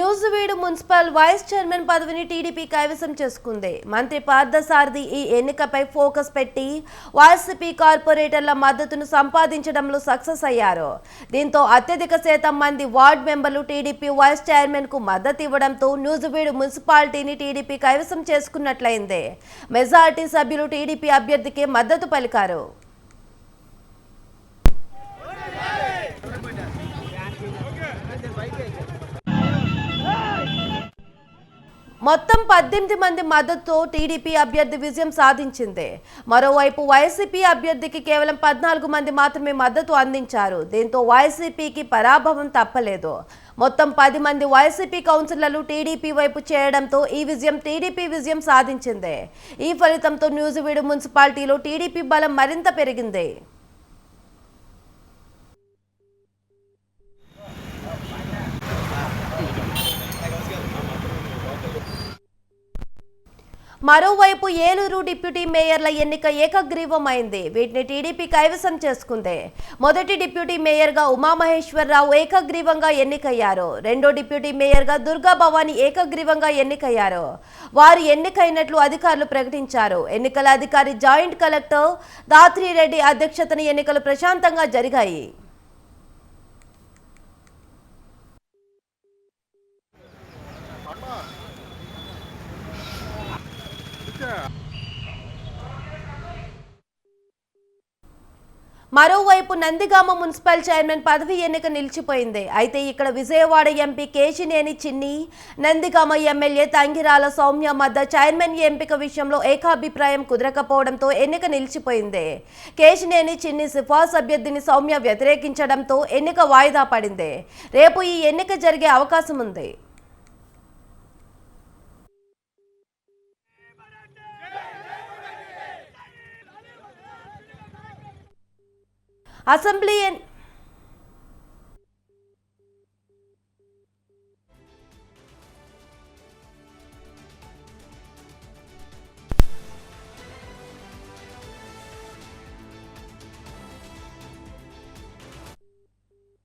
Nuzvid municipal vice chairman పదవిని TDP కైవసం చేసుకుంది. మంత్రి పార్థసారథి ఈ ఎన్నికపై ఫోకస్ పెట్టి వైసీపీ కార్పొరేటర్ల మద్దతును సంపాదించడంలో సక్సెస్ అయ్యారు. దీంతో అత్యధిక శాతం మంది వార్డ్ మెంబర్లు టీడీపీ వైస్ చైర్మన్కు మద్దతు ఇవ్వడంతో న్యూజివీడు మున్సిపాలిటీని టీడీపీ కైవసం చేసుకున్నట్లయింది. మెజార్టీ సభ్యులు టీడీపీ అభ్యర్థికి మద్దతు పలికారు. మొత్తం పద్దెనిమిది మంది మద్దతుతో టీడీపీ అభ్యర్థి విజయం సాధించింది. మరోవైపు వైసీపీ అభ్యర్థికి కేవలం పద్నాలుగు మంది మాత్రమే మద్దతు అందించారు. దీంతో వైసీపీకి పరాభవం తప్పలేదు. మొత్తం పది మంది వైసీపీ కౌన్సిలర్లు టీడీపీ వైపు చేయడంతో ఈ విజయం టీడీపీ విజయం సాధించింది. ఈ ఫలితంతో న్యూజివీడు మున్సిపాలిటీలో టీడీపీ బలం మరింత పెరిగింది. మరోవైపు ఏలూరు డిప్యూటీ మేయర్ల ఎన్నిక ఏకగ్రీవమైంది. వీటిని టీడీపీ కైవసం చేసుకుంది. మొదటి డిప్యూటీ మేయర్గా ఉమామహేశ్వరరావు ఏకగ్రీవంగా ఎన్నికయ్యారు. రెండో డిప్యూటీ మేయర్గా దుర్గా భవానీ ఏకగ్రీవంగా ఎన్నికయ్యారు. వారు ఎన్నికైనట్లు అధికారులు ప్రకటించారు. ఎన్నికల అధికారి జాయింట్ కలెక్టర్ దాత్రిరెడ్డి అధ్యక్షతన ఎన్నికలు ప్రశాంతంగా జరిగాయి. మరోవైపు నందిగామ మున్సిపల్ చైర్మన్ పదవి ఎన్నిక నిలిచిపోయింది. అయితే ఇక్కడ విజయవాడ ఎంపీ కేశినేని చిన్ని నందిగామ ఎమ్మెల్యే తంగిరాల సౌమ్య మధ్య చైర్మన్ ఎంపిక విషయంలో ఏకాభిప్రాయం కుదరకపోవడంతో ఎన్నిక నిలిచిపోయింది. కేశినేని చిన్ని సిఫార్సు అభ్యర్థిని సౌమ్య వ్యతిరేకించడంతో ఎన్నిక వాయిదా పడింది. రేపు ఈ ఎన్నిక జరిగే అవకాశం ఉంది. Assembly and